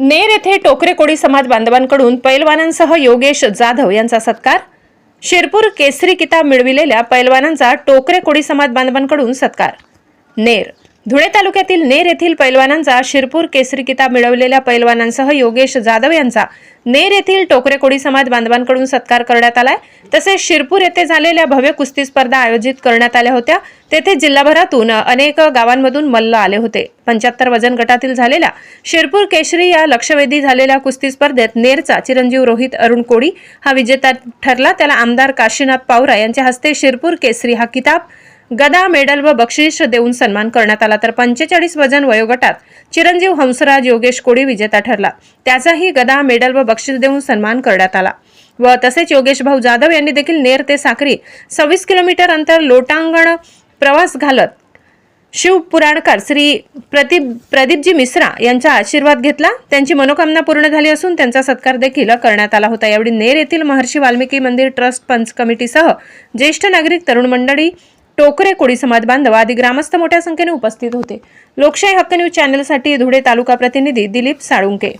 नेर येथे टोकरे कोळी समाज बांधवांकडून पैलवानांसह योगेश जाधव यांचा सत्कार. शिरपूर केसरी किताब मिळविलेल्या पैलवानांचा टोकरे कोळी समाज बांधवांकडून सत्कार. नेर धुळे तालुक्यातील नेर येथील पैलवानांचा शिरपूर केसरी किताब मिळवलेल्या पैलवानांसह योगेश जाधव यांचा नेर येथील टोकरेकोडी समाज बांधवांकडून सत्कार करण्यात आलाय. तसेच शिरपूर येथे झालेल्या भव्य कुस्ती स्पर्धा आयोजित करण्यात आल्या होत्या. तेथे जिल्हाभरातून अनेक गावांमधून मल्ल आले होते. पंच्याहत्तर वजन गटातील झालेल्या शिरपूर केशरी या लक्षवेधी झालेल्या कुस्ती स्पर्धेत नेरचा चिरंजीव रोहित अरुण कोळी हा विजेता ठरला. त्याला आमदार काशीनाथ पावरा यांच्या हस्ते शिरपूर केसरी हा किताब गदा मेडल व बक्षीस देऊन सन्मान करण्यात आला. तर पंचेचाळीस वजन वयोगटात चिरंजीव हंसराज योगेश कोळी विजेता ठरला. त्याचाही गदा मेडल व बक्षीस देऊन सन्मान करण्यात आला. व तसेच योगेश भाऊ जाधव यांनी देखील नेर ते साक्री सव्वीस किलोमीटर अंतर लोटांगण प्रवास घालत शिवपुराणकार श्री प्रदीप प्रदीपजी मिश्रा यांचा आशीर्वाद घेतला. त्यांची मनोकामना पूर्ण झाली असून त्यांचा सत्कार देखील करण्यात आला होता. यावेळी नेर येथील महर्षी वाल्मिकी मंदिर ट्रस्ट पंच कमिटीसह ज्येष्ठ नागरिक तरुण मंडळी टोकरे कोळी समाज बांधव आदी ग्रामस्थ मोठ्या संख्येने उपस्थित होते. लोकशाही हक्क न्यूज चॅनलसाठी धुळे तालुका प्रतिनिधी दिलीप साळुंके.